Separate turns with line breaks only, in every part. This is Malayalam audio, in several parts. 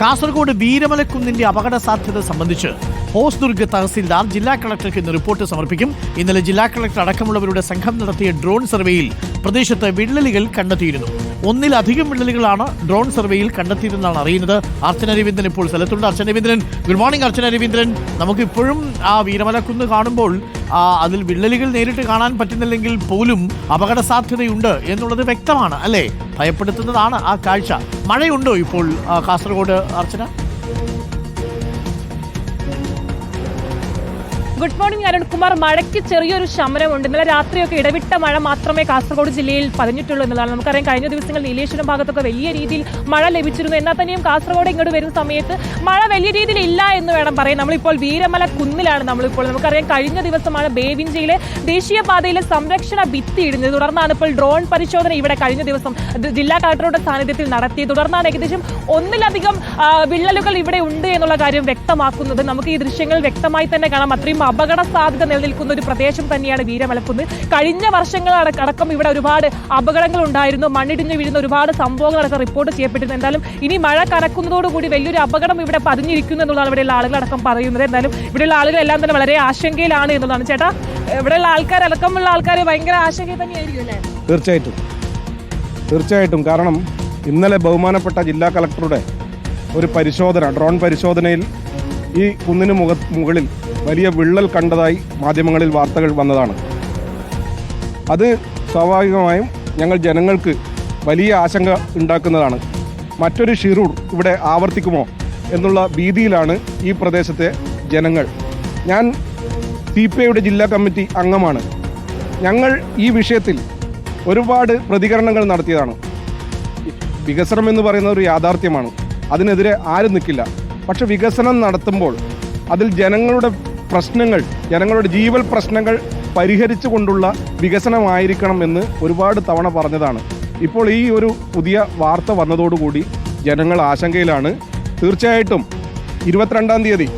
കാസർഗോഡ് വീരമലക്കുന്നിന്റെ അപകട സാധ്യത സംബന്ധിച്ച് ഹോസ്ദുർഗ് തഹസിൽദാർ ജില്ലാ കളക്ടർക്ക് ഇന്ന് റിപ്പോർട്ട് സമർപ്പിക്കും. ഇന്നലെ ജില്ലാ കളക്ടർ അടക്കമുള്ളവരുടെ സംഘം നടത്തിയ ഡ്രോൺ സർവേയിൽ പ്രദേശത്ത് വിള്ളലുകൾ കണ്ടെത്തിയിരുന്നു. ഒന്നിലധികം വിള്ളലുകളാണ് ഡ്രോൺ സർവേയിൽ കണ്ടെത്തിയതെന്നാണ് അറിയുന്നത്. അർച്ചന രവീന്ദ്രൻ ഇപ്പോൾ സ്ഥലത്തുണ്ട്. Archana Raveendran good morning Archana Raveendran. നമുക്കിപ്പോഴും ആ വീരമലക്കുന്ന് കാണുമ്പോൾ അതിൽ വിള്ളലുകൾ നേരിട്ട് കാണാൻ പറ്റുന്നില്ലെങ്കിൽ പോലും അപകട സാധ്യതയുണ്ട് എന്നുള്ളത് വ്യക്തമാണ് അല്ലേ? ഭയപ്പെടുത്തുന്നതാണ് ആ കാഴ്ച. മഴയുണ്ടോ ഇപ്പോൾ കാസർഗോഡ് അർച്ചന?
ഗുഡ് മോർണിംഗ് അരുൺകുമാർ മഴയ്ക്ക് ചെറിയൊരു ശമനമുണ്ട്. ഇന്നലെ രാത്രിയൊക്കെ ഇടവിട്ട മഴ മാത്രമേ കാസർഗോഡ് ജില്ലയിൽ പതിഞ്ഞിട്ടുള്ളൂ എന്നതാണ് നമുക്കറിയാം കഴിഞ്ഞ ദിവസങ്ങൾ നീലേശ്വരം ഭാഗത്തൊക്കെ വലിയ രീതിയിൽ മഴ ലഭിച്ചിരുന്നു. എന്നാൽ തന്നെയും കാസർഗോഡ് ഇങ്ങോട്ട് വരുന്ന സമയത്ത് മഴ വലിയ രീതിയിൽ ഇല്ല എന്ന് വേണം പറയാൻ. നമ്മളിപ്പോൾ വീരമല കുന്നിലാണ് നമ്മളിപ്പോൾ. നമുക്കറിയാം കഴിഞ്ഞ ദിവസമാണ് ബേവിഞ്ചയിലെ ദേശീയപാതയിലെ സംരക്ഷണ ഭിത്തി ഇടുന്നത് തുടർന്നാണ് ഇപ്പോൾ ഡ്രോൺ പരിശോധന ഇവിടെ കഴിഞ്ഞ ദിവസം ജില്ലാ കളക്ടറുടെ സാന്നിധ്യത്തിൽ നടത്തി തുടർന്നാണ് ഏകദേശം ഒന്നിലധികം വിള്ളലുകൾ ഇവിടെ ഉണ്ട് എന്നുള്ള കാര്യം വ്യക്തമാക്കുന്നത്. നമുക്ക് ഈ ദൃശ്യങ്ങൾ വ്യക്തമായി തന്നെ കാണാം. അത്രയും അപകട സാധ്യത നിലനിൽക്കുന്ന ഒരു പ്രദേശം തന്നെയാണ് വീരമലക്കുന്ന്. കഴിഞ്ഞ വർഷങ്ങൾ അടക്ക- അടക്കം ഇവിടെ ഒരുപാട് അപകടങ്ങൾ ഉണ്ടായിരുന്നു മണ്ണിടിഞ്ഞ് വീഴുന്ന ഒരുപാട് സംഭവങ്ങൾ അടക്കം റിപ്പോർട്ട് ചെയ്യപ്പെട്ടിരുന്നു എന്തായാലും ഇനി മഴ കനക്കുന്നതോടുകൂടി വലിയൊരു അപകടം ഇവിടെ പതിഞ്ഞിരിക്കുന്നു എന്നുള്ളതാണ് ഇവിടെയുള്ള ആളുകളടക്കം പറയുന്നത്. എന്തായാലും ഇവിടെയുള്ള ആളുകളെല്ലാം തന്നെ വളരെ ആശങ്കയിലാണ് എന്നുള്ളതാണ്. ചേട്ടാ ഇവിടെയുള്ള ആൾക്കാർ അടക്കമുള്ള ആൾക്കാർ ഭയങ്കര ആശങ്കയിൽ തന്നെയായിരിക്കും
തീർച്ചയായിട്ടും. തീർച്ചയായിട്ടും. കാരണം ഇന്നലെ ബഹുമാനപ്പെട്ട ജില്ലാ കളക്ടറുടെ ഒരു പരിശോധന ഡ്രോൺ പരിശോധനയിൽ ഈ കുന്നിന് മുഖ മുകളിൽ വലിയ വിള്ളൽ കണ്ടതായി മാധ്യമങ്ങളിൽ വാർത്തകൾ വന്നതാണ്. അത് സ്വാഭാവികമായും ഞങ്ങൾ ജനങ്ങൾക്ക് വലിയ ആശങ്ക ഉണ്ടാക്കുന്നതാണ്. മറ്റൊരു ഷിറൂർ ഇവിടെ ആവർത്തിക്കുമോ എന്നുള്ള ഭീതിയിലാണ് ഈ പ്രദേശത്തെ ജനങ്ങൾ. ഞാൻ സി പി ഐയുടെ ജില്ലാ കമ്മിറ്റി അംഗമാണ്. ഞങ്ങൾ ഈ വിഷയത്തിൽ ഒരുപാട് പ്രതികരണങ്ങൾ നടത്തിയതാണ്. വികസനം എന്ന് പറയുന്ന ഒരു യാഥാർത്ഥ്യമാണ്. അതിനെതിരെ ആരും നിൽക്കില്ല. പക്ഷെ വികസനം നടത്തുമ്പോൾ അതിൽ ജനങ്ങളുടെ പ്രശ്നങ്ങൾ ജനങ്ങളുടെ ജീവൽ പ്രശ്നങ്ങൾ പരിഹരിച്ചു കൊണ്ടുള്ള വികസനമായിരിക്കണം എന്ന് ഒരുപാട് തവണ പറഞ്ഞതാണ്. ഇപ്പോൾ ഈ ഒരു പുതിയ വാർത്ത വന്നതോടുകൂടി ജനങ്ങൾ ആശങ്കയിലാണ്. തീർച്ചയായിട്ടും ഇരുപത്തിരണ്ടാം തീയതി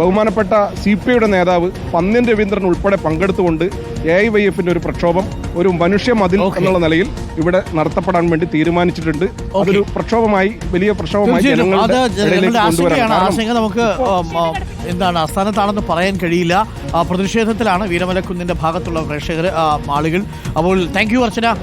ബഹുമാനപ്പെട്ട സി പി ഐയുടെ നേതാവ് പന്ന്യൻ രവീന്ദ്രൻ ഉൾപ്പെടെ പങ്കെടുത്തുകൊണ്ട് എ ഐ വൈ എഫിന്റെ ഒരു പ്രക്ഷോഭം ഒരു മനുഷ്യ മതിൽ എന്നുള്ള നിലയിൽ ഇവിടെ നടത്തപ്പെടാൻ വേണ്ടി തീരുമാനിച്ചിട്ടുണ്ട്. അതൊരു പ്രക്ഷോഭമായി വലിയ പ്രക്ഷോഭമായി
ആശങ്ക നമുക്ക് എന്താണ് ആസ്ഥാനത്താണെന്ന് പറയാൻ കഴിയില്ല. പ്രതിഷേധത്തിലാണ് വീരമലക്കുന്നിന്റെ ഭാഗത്തുള്ള പ്രേക്ഷകർ ആളുകൾ. അപ്പോൾ താങ്ക് യു അർച്ചന.